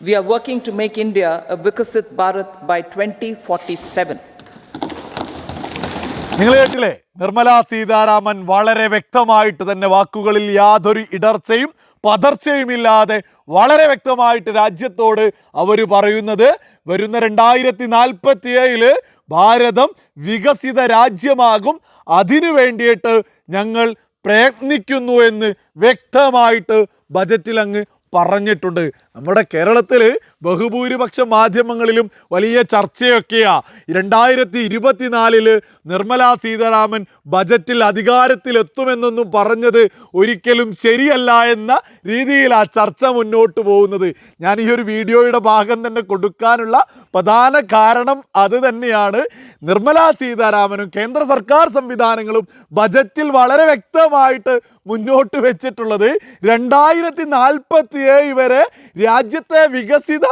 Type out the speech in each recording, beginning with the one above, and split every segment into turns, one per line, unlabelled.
We are working to make India a Vikasit Bharat by 2047.
നിങ്ങൾ കേട്ടില്ലേ നിർമ്മല സീതാരാമൻ വളരെ വ്യക്തമായിട്ട് തന്നെ വാക്കുകളിൽ യാതൊരു ഇടർച്ചയും പതർച്ചയും ഇല്ലാതെ വളരെ വ്യക്തമായിട്ട് രാജ്യത്തോട് അവർ പറയുന്നത് വരുന്ന രണ്ടായിരത്തി നാൽപ്പത്തി ഏഴിൽ ഭാരതം വികസിത രാജ്യമാകും അതിനു വേണ്ടിയിട്ട് ഞങ്ങൾ പ്രയത്നിക്കുന്നു എന്ന് വ്യക്തമായിട്ട് ബജറ്റിൽ അങ്ങ് പറഞ്ഞിട്ടുണ്ട്. നമ്മുടെ കേരളത്തിൽ ബഹുഭൂരിപക്ഷ മാധ്യമങ്ങളിലും വലിയ ചർച്ചയൊക്കെയാണ് രണ്ടായിരത്തി ഇരുപത്തിനാലിൽ നിർമ്മലാ സീതാരാമൻ ബജറ്റിൽ അധികാരത്തിലെത്തുമെന്നൊന്നും പറഞ്ഞത് ഒരിക്കലും ശരിയല്ല എന്ന രീതിയിൽ ആ ചർച്ച മുന്നോട്ട് പോകുന്നത്. ഞാൻ ഈ ഒരു വീഡിയോയുടെ ഭാഗം തന്നെ കൊടുക്കാനുള്ള പ്രധാന കാരണം അത് തന്നെയാണ്. നിർമ്മലാ സീതാരാമനും കേന്ദ്ര സർക്കാർ സംവിധാനങ്ങളും ബജറ്റിൽ വളരെ വ്യക്തമായിട്ട് മുന്നോട്ട് വെച്ചിട്ടുള്ളത് രണ്ടായിരത്തി നാൽപ്പത്തി ഏഴ് വരെ രാജ്യത്തെ വികസിത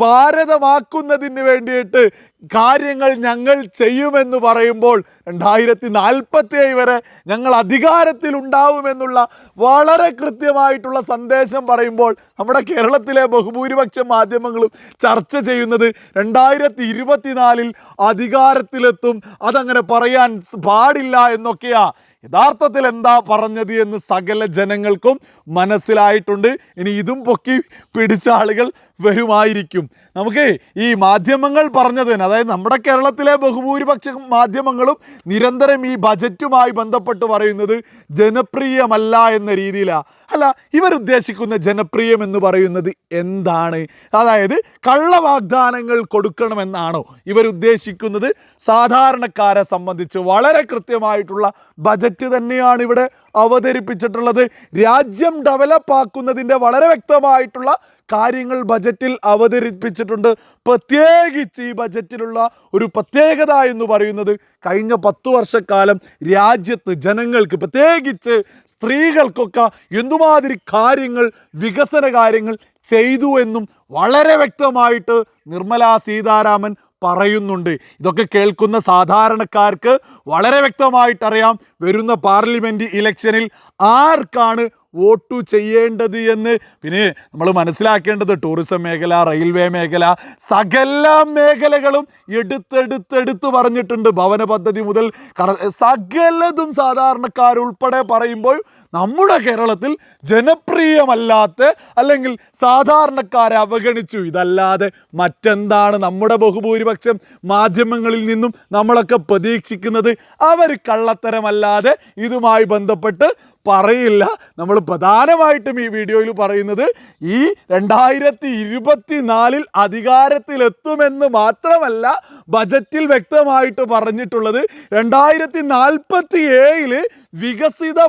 ഭാരതമാക്കുന്നതിന് വേണ്ടിയിട്ട് കാര്യങ്ങൾ ഞങ്ങൾ ചെയ്യുമെന്ന് പറയുമ്പോൾ രണ്ടായിരത്തി നാൽപ്പത്തി ഏഴ് വരെ ഞങ്ങൾ അധികാരത്തിൽ ഉണ്ടാവുമെന്നുള്ള വളരെ കൃത്യമായിട്ടുള്ള സന്ദേശം പറയുമ്പോൾ നമ്മുടെ കേരളത്തിലെ ബഹുഭൂരിപക്ഷ മാധ്യമങ്ങളും ചർച്ച ചെയ്യുന്നത് രണ്ടായിരത്തി ഇരുപത്തിനാലിൽ അധികാരത്തിലെത്തും അതങ്ങനെ പറയാൻ പാടില്ല എന്നൊക്കെയാ യഥാർത്ഥത്തിൽ എന്താ പറഞ്ഞത് എന്ന് സകല ജനങ്ങൾക്കും മനസ്സിലായിട്ടുണ്ട്. ഇനി ഇതും പൊക്കി പിടിച്ച ആളുകൾ വരുമായിരിക്കും. നമുക്ക് ഈ മാധ്യമങ്ങൾ പറഞ്ഞതിന് അതായത് നമ്മുടെ കേരളത്തിലെ ബഹുഭൂരിപക്ഷ മാധ്യമങ്ങളും നിരന്തരം ഈ ബജറ്റുമായി ബന്ധപ്പെട്ട് പറയുന്നത് ജനപ്രിയമല്ല എന്ന രീതിയിലാണ് അല്ല ഇവരുദ്ദേശിക്കുന്ന ജനപ്രിയം എന്ന് പറയുന്നത് എന്താണ്? അതായത് കള്ള വാഗ്ദാനങ്ങൾ കൊടുക്കണമെന്നാണോ ഇവരുദ്ദേശിക്കുന്നത് സാധാരണക്കാരെ സംബന്ധിച്ച് വളരെ കൃത്യമായിട്ടുള്ള ബജറ്റ് തന്നെയാണ് ഇവിടെ അവതരിപ്പിച്ചിട്ടുള്ളത്. രാജ്യം ഡെവലപ്പ് ആക്കുന്നതിന്റെ വളരെ വ്യക്തമായിട്ടുള്ള കാര്യങ്ങൾ ബജറ്റിൽ അവതരിപ്പിച്ചിട്ടുണ്ട്. പ്രത്യേകിച്ച് ഈ ബജറ്റിലുള്ള ഒരു പ്രത്യേകത എന്ന് പറയുന്നത് കഴിഞ്ഞ പത്ത് വർഷക്കാലം രാജ്യത്ത് ജനങ്ങൾക്ക് പ്രത്യേകിച്ച് സ്ത്രീകൾക്കൊക്കെ എന്തുമാതിരി കാര്യങ്ങൾ വികസന കാര്യങ്ങൾ ചെയ്തു എന്നും വളരെ വ്യക്തമായിട്ട് നിർമ്മലാ സീതാരാമൻ പറയുന്നുണ്ട്. ഇതൊക്കെ കേൾക്കുന്ന സാധാരണക്കാർക്ക് വളരെ വ്യക്തമായിട്ടറിയാം. വരുന്ന പാർലമെന്റ് ഇലക്ഷനിൽ ആർക്കാണ് വോട്ടു ചെയ്യേണ്ടത് എന്ന്. പിന്നെ നമ്മൾ മനസ്സിലാക്കേണ്ടത് ടൂറിസം മേഖല റെയിൽവേ മേഖല സകല മേഖലകളും എടുത്തെടുത്തെടുത്ത് പറഞ്ഞിട്ടുണ്ട് ഭവന പദ്ധതി മുതൽ. സകലതും സാധാരണക്കാരുൾപ്പെടെ പറയുമ്പോൾ നമ്മുടെ കേരളത്തിൽ ജനപ്രിയമല്ലാത്ത അല്ലെങ്കിൽ സാധാരണക്കാരെ അവഗണിച്ചു. ഇതല്ലാതെ മറ്റെന്താണ് നമ്മുടെ ബഹുഭൂരിപക്ഷം മാധ്യമങ്ങളിൽ നിന്നും നമ്മളൊക്കെ പ്രതീക്ഷിക്കുന്നത്? അവർ കള്ളത്തരമല്ലാതെ ഇതുമായി ബന്ധപ്പെട്ട് പറയില്ല. നമ്മൾ പ്രധാനമായിട്ടും ഈ വീഡിയോയിൽ പറയുന്നത് ഈ രണ്ടായിരത്തി ഇരുപത്തി നാലിൽ അധികാരത്തിലെത്തുമെന്ന് മാത്രമല്ല ബജറ്റിൽ വ്യക്തമായിട്ട് പറഞ്ഞിട്ടുള്ളത് രണ്ടായിരത്തി നാൽപ്പത്തി ഏഴിൽ വികസിത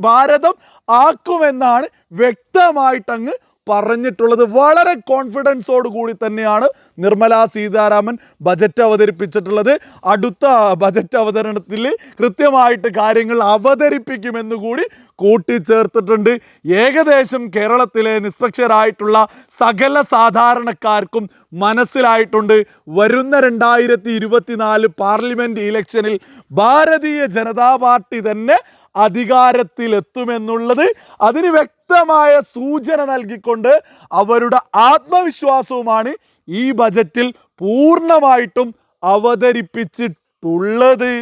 ഭാരതം ആക്കുമെന്നാണ് വ്യക്തമായിട്ടങ്ങ് പറഞ്ഞിട്ടുള്ളത് വളരെ കോൺഫിഡൻസോട് കൂടി തന്നെയാണ് നിർമ്മലാ സീതാരാമൻ ബജറ്റ് അവതരിപ്പിച്ചിട്ടുള്ളത്. അടുത്ത ബജറ്റ് അവതരണത്തിൽ കൃത്യമായിട്ട് കാര്യങ്ങൾ അവതരിപ്പിക്കുമെന്ന് കൂടി കൂട്ടിച്ചേർത്തിട്ടുണ്ട്. ഏകദേശം കേരളത്തിലെ നിഷ്പക്ഷരായിട്ടുള്ള സകല സാധാരണക്കാർക്കും മനസ്സിലായിട്ടുണ്ട്. വരുന്ന രണ്ടായിരത്തി ഇരുപത്തിനാല് പാർലമെന്റ് ഇലക്ഷനിൽ ഭാരതീയ ജനതാ പാർട്ടി തന്നെ അധികാരത്തിലെത്തുമെന്നുള്ളത്. അതിന് വ്യക്തമായ സൂചന നൽകിക്കൊണ്ട് അവരുടെ ആത്മവിശ്വാസവുമാണ് ഈ ബജറ്റിൽ പൂർണമായിട്ടും അവതരിപ്പിച്ചിട്ടുള്ളത്.